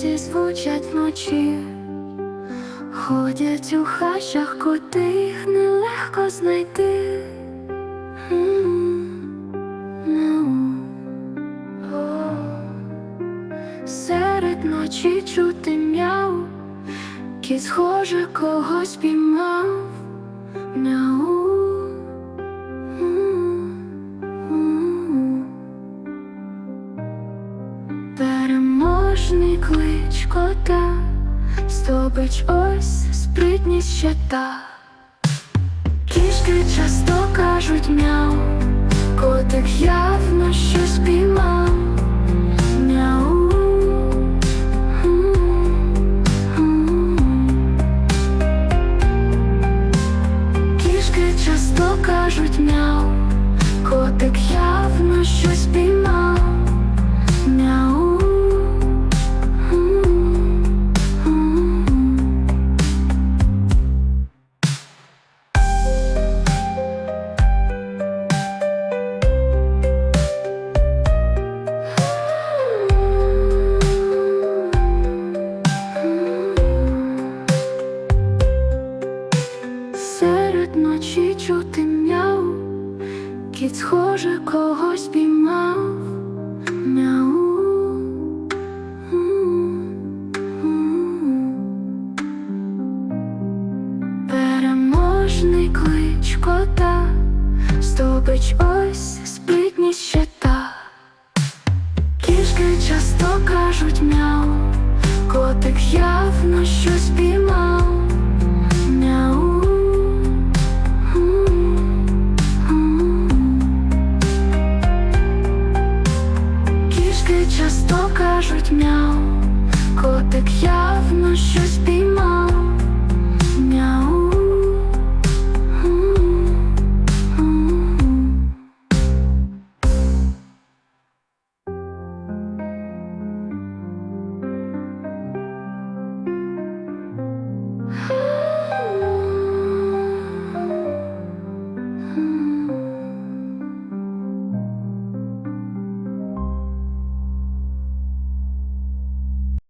голосі звучать вночі, ходять у хащах, котих нелегко знайти. Серед ночі чути мяу, кіт схоже когось піймав. Мяу. Переможний клич кота, Стопич ось спритність ще та. Кішки часто кажуть мяу, котик явно щось піймав. Мяу. Кішки часто кажуть мяу, котик явно щось піймав. Кіт схоже когось піймав. Мяу. Переможний клич кота, Стопич ось спритність ще та. Кішки часто кажуть мяу, котик явно щось піймав. Кажуть мяу,